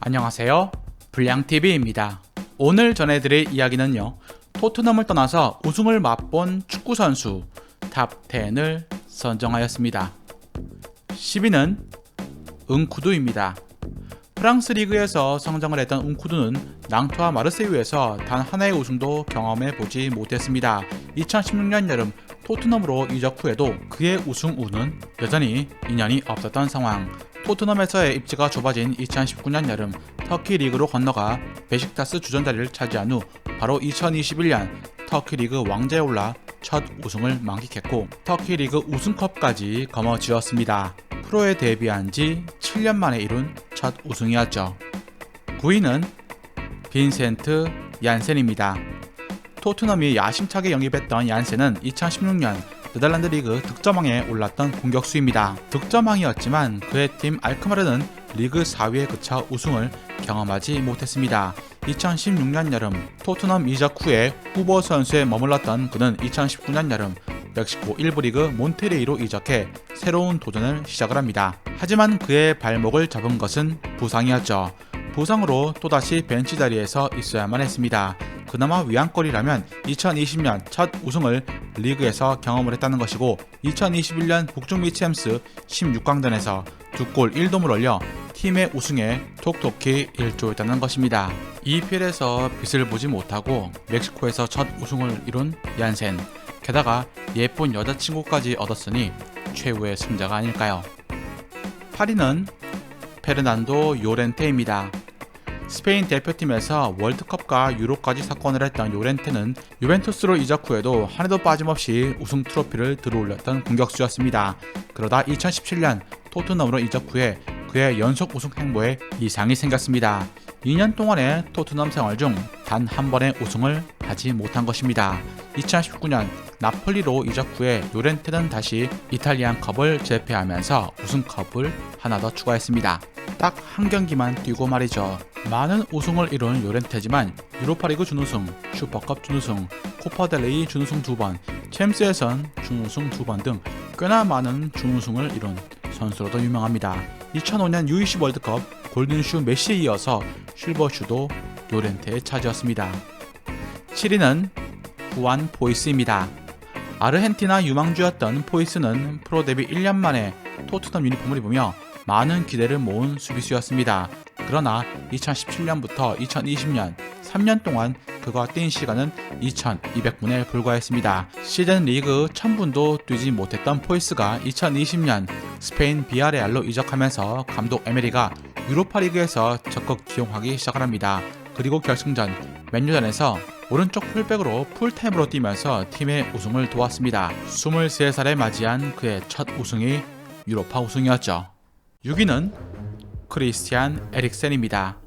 안녕하세요. 불량TV입니다. 오늘 전해드릴 이야기는요. 토트넘을 떠나서 우승을 맛본 축구선수 탑 10을 선정하였습니다. 10위는 은쿠두입니다. 프랑스 리그에서 성장을 했던 은쿠두는 낭투와 마르세유에서 단 하나의 우승도 경험해 보지 못했습니다. 2016년 여름 토트넘으로 이적 후에도 그의 우승 우는 여전히 인연이 없었던 상황. 토트넘에서의 입지가 좁아진 2019년 여름 터키 리그로 건너가 베식타스 주전 자리를 차지한 후 바로 2021년 터키 리그 왕자에 올라 첫 우승을 만끽했고 터키 리그 우승컵까지 거머쥐었습니다. 프로에 데뷔한 지 7년 만에 이룬 첫 우승이었죠. 9위는 빈센트 얀센입니다. 토트넘이 야심차게 영입했던 얀센은 2016년 네덜란드 리그 득점왕에 올랐던 공격수입니다. 득점왕이었지만 그의 팀 알크마르는 리그 4위에 그쳐 우승을 경험하지 못했습니다. 2016년 여름 토트넘 이적 후에 후보 선수에 머물렀던 그는 2019년 여름 멕시코 1부 리그 몬테레이로 이적해 새로운 도전을 시작을 합니다. 하지만 그의 발목을 잡은 것은 부상이었죠. 부상으로 또다시 벤치 자리에서 있어야만 했습니다. 그나마 위안거리라면 2020년 첫 우승을 리그에서 경험을 했다는 것이고 2021년 북중미 챔스 16강전에서 두 골 1도움을 올려 팀의 우승에 톡톡히 일조했다는 것입니다. EPL에서 빛을 보지 못하고 멕시코에서 첫 우승을 이룬 얀센 게다가 예쁜 여자친구까지 얻었으니 최후의 승자가 아닐까요? 8위는 페르난도 요렌테입니다. 스페인 대표팀에서 월드컵과 유로까지 사건을 했던 요렌테는 유벤투스로 이적 후에도 한 해도 빠짐없이 우승 트로피를 들어올렸던 공격수였습니다. 그러다 2017년 토트넘으로 이적 후에 그의 연속 우승 행보에 이상이 생겼습니다. 2년 동안의 토트넘 생활 중 단 한 번의 우승을 하지 못한 것입니다. 2019년 나폴리로 이적 후에 요렌테는 다시 이탈리안 컵을 제패하면서 우승컵을 하나 더 추가했습니다. 딱 한 경기만 뛰고 말이죠. 많은 우승을 이룬 요렌테지만 유로파리그 준우승, 슈퍼컵 준우승, 코파델레이 준우승 두 번, 챔스에선 준우승 두 번 등 꽤나 많은 준우승을 이룬 선수로도 유명합니다. 2005년 U20 월드컵 골든슈 메시에 이어서 실버슈도 요렌테의 차지였습니다. 7위는 후안 포이스입니다. 아르헨티나 유망주였던 포이스는 프로 데뷔 1년 만에 토트넘 유니폼을 입으며 많은 기대를 모은 수비수였습니다. 그러나 2017년부터 2020년 3년 동안 그가 뛴 시간은 2200분에 불과했습니다. 시즌 리그 1000분도 뛰지 못했던 포이스가 2020년 스페인 비아레알로 이적하면서 감독 에메리가 유로파리그에서 적극 기용하기 시작을 합니다. 그리고 결승전 맨유전에서 오른쪽 풀백으로 풀타임으로 뛰면서 팀의 우승을 도왔습니다. 23살에 맞이한 그의 첫 우승이 유로파 우승이었죠. 6위는 크리스티안 에릭센입니다.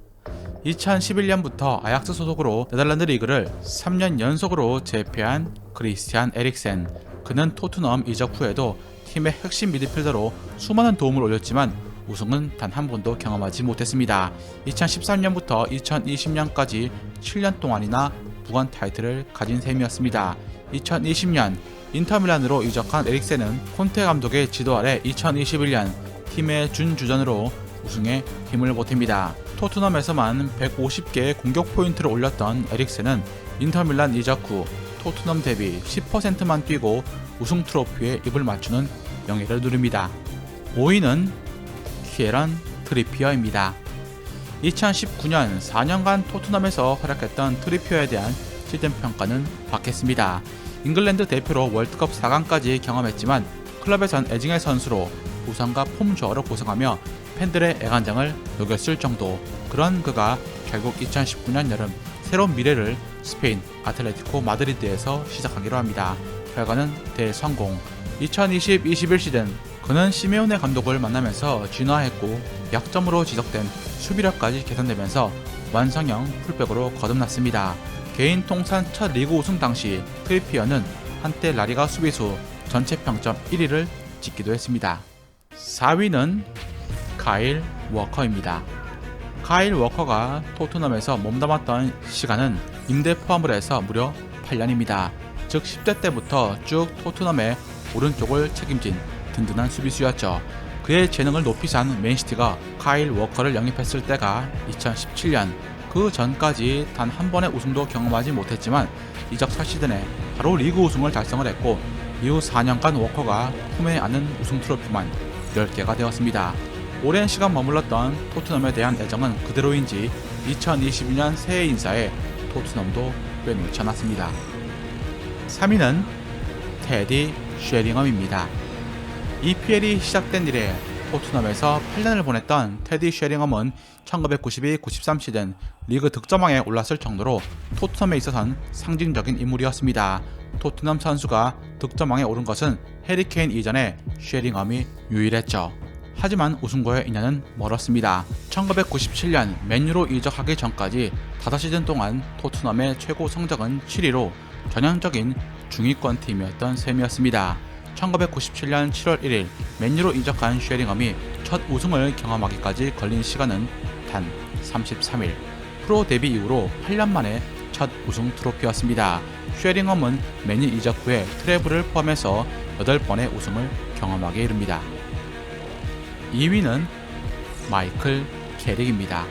2011년부터 아약스 소속으로 네덜란드 리그를 3년 연속으로 제패한 크리스티안 에릭센. 그는 토트넘 이적 후에도 팀의 핵심 미드필더로 수많은 도움을 올렸지만 우승은 단 한 번도 경험하지 못했습니다. 2013년부터 2020년까지 7년 동안이나 무관 타이틀을 가진 셈이었습니다. 2020년 인터밀란으로 이적한 에릭센은 콘테 감독의 지도 아래 2021년 팀의 준주전으로 우승에 힘을 보탭니다. 토트넘에서만 150개의 공격 포인트를 올렸던 에릭센은 인터밀란 이적 후 토트넘 대비 10%만 뛰고 우승 트로피에 입을 맞추는 명예를 누립니다. 5위는 키에런 트리피어입니다. 2019년 4년간 토트넘에서 활약했던 트리피어에 대한 시즌 평가는 박했습니다. 잉글랜드 대표로 월드컵 4강까지 경험했지만 클럽에선 애증의 선수로 부상과 폼 저하로 고생하며 팬들의 애간장을 녹였을 정도 그런 그가 결국 2019년 여름 새로운 미래를 스페인 아틀레티코 마드리드에서 시작하기로 합니다. 결과는 대성공 2020-21 시즌 그는 시메오네 감독을 만나면서 진화했고 약점으로 지적된 수비력까지 개선되면서 완성형 풀백으로 거듭났습니다. 개인 통산 첫 리그 우승 당시 트리피어는 한때 라리가 수비수 전체 평점 1위를 찍기도 했습니다. 4위는 카일 워커입니다. 카일 워커가 토트넘에서 몸담았던 시간은 임대 포함을 해서 무려 8년입니다. 즉 10대 때부터 쭉 토트넘의 오른쪽을 책임진 든든한 수비수였죠. 그의 재능을 높이 산 맨시티가 카일 워커를 영입했을 때가 2017년 그 전까지 단 한 번의 우승도 경험하지 못했지만 이적 첫 시즌에 바로 리그 우승을 달성을 했고 이후 4년간 워커가 품에 안는 우승 트로피만 10개가 되었습니다. 오랜 시간 머물렀던 토트넘에 대한 애정은 그대로인지 2022년 새해 인사에 토트넘도 빼놓지 않았습니다. 3위는 테디 쉐링엄입니다. EPL이 시작된 이래 토트넘에서 8년을 보냈던 테디 쉐링엄은 1992-93 시즌 리그 득점왕에 올랐을 정도로 토트넘에 있어선 상징적인 인물이었습니다. 토트넘 선수가 득점왕에 오른 것은 해리케인 이전에 쉐링엄이 유일했죠. 하지만 우승과의 인연은 멀었습니다. 1997년 맨유로 이적하기 전까지 5시즌 동안 토트넘의 최고 성적은 7위로 전형적인 중위권 팀이었던 셈이었습니다. 1997년 7월 1일 맨유로 이적한 쉐링엄이 첫 우승을 경험하기까지 걸린 시간은 단 33일. 프로 데뷔 이후로 8년 만에 첫 우승 트로피였습니다. 쉐링엄은 맨유 이적 후에 트래블을 포함해서 8번의 우승을 경험하게 이릅니다. 2위는 마이클 캐릭입니다.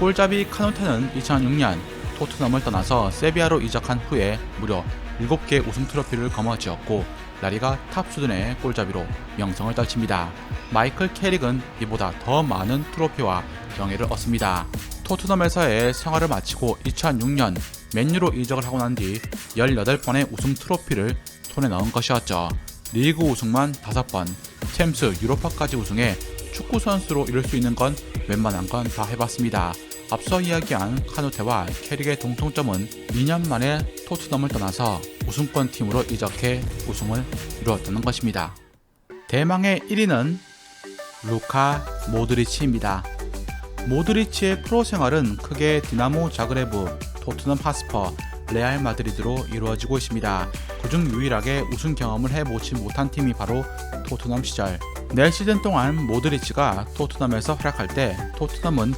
골잡이 카누테는 2006년 토트넘을 떠나서 세비야로 이적한 후에 무려 7개 우승 트로피를 거머쥐었고 라리가 탑 수준의 골잡이로 명성을 떨칩니다. 마이클 캐릭은 이보다 더 많은 트로피와 명예를 얻습니다. 토트넘에서의 생활을 마치고 2006년 맨유로 이적을 하고 난 뒤 18번의 우승 트로피를 손에 넣은 것이었죠. 리그 우승만 5번, 챔스 유로파까지 우승해 축구 선수로 이룰 수 있는 건 웬만한 건 다 해봤습니다. 앞서 이야기한 카누테와 캐릭의 공통점은 2년 만에 토트넘을 떠나서 우승권 팀으로 이적해 우승을 이루었다는 것입니다. 대망의 1위는 루카 모드리치입니다. 모드리치의 프로 생활은 크게 디나모 자그레브, 토트넘 하스퍼, 레알 마드리드로 이루어지고 있습니다. 그중 유일하게 우승 경험을 해보지 못한 팀이 바로 토트넘 시절. 4시즌 동안 모드리치가 토트넘에서 활약할 때 토트넘은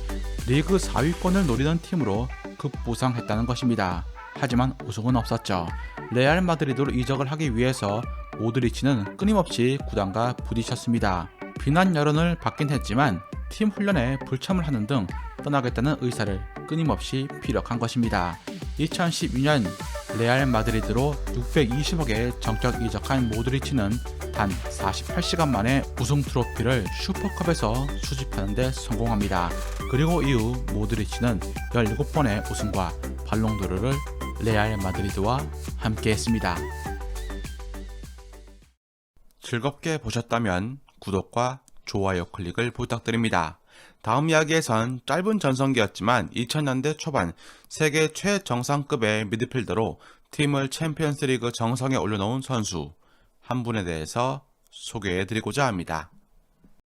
리그 4위권을 노리는 팀으로 급부상했다는 것입니다. 하지만 우승은 없었죠. 레알 마드리드로 이적을 하기 위해서 모드리치는 끊임없이 구단과 부딪혔습니다. 비난 여론을 받긴 했지만 팀 훈련에 불참을 하는 등 떠나겠다는 의사를 끊임없이 피력한 것입니다. 2012년 레알 마드리드로 620억에 정적 이적한 모드리치는 단 48시간 만에 우승 트로피를 슈퍼컵에서 수집하는 데 성공합니다. 그리고 이후 모드리치는 17번의 우승과 발롱도르를 레알 마드리드와 함께 했습니다. 즐겁게 보셨다면 구독과 좋아요 클릭을 부탁드립니다. 다음 이야기에선 짧은 전성기였지만 2000년대 초반 세계 최정상급의 미드필더로 팀을 챔피언스리그 정상에 올려놓은 선수 한 분에 대해서 소개해 드리고자 합니다.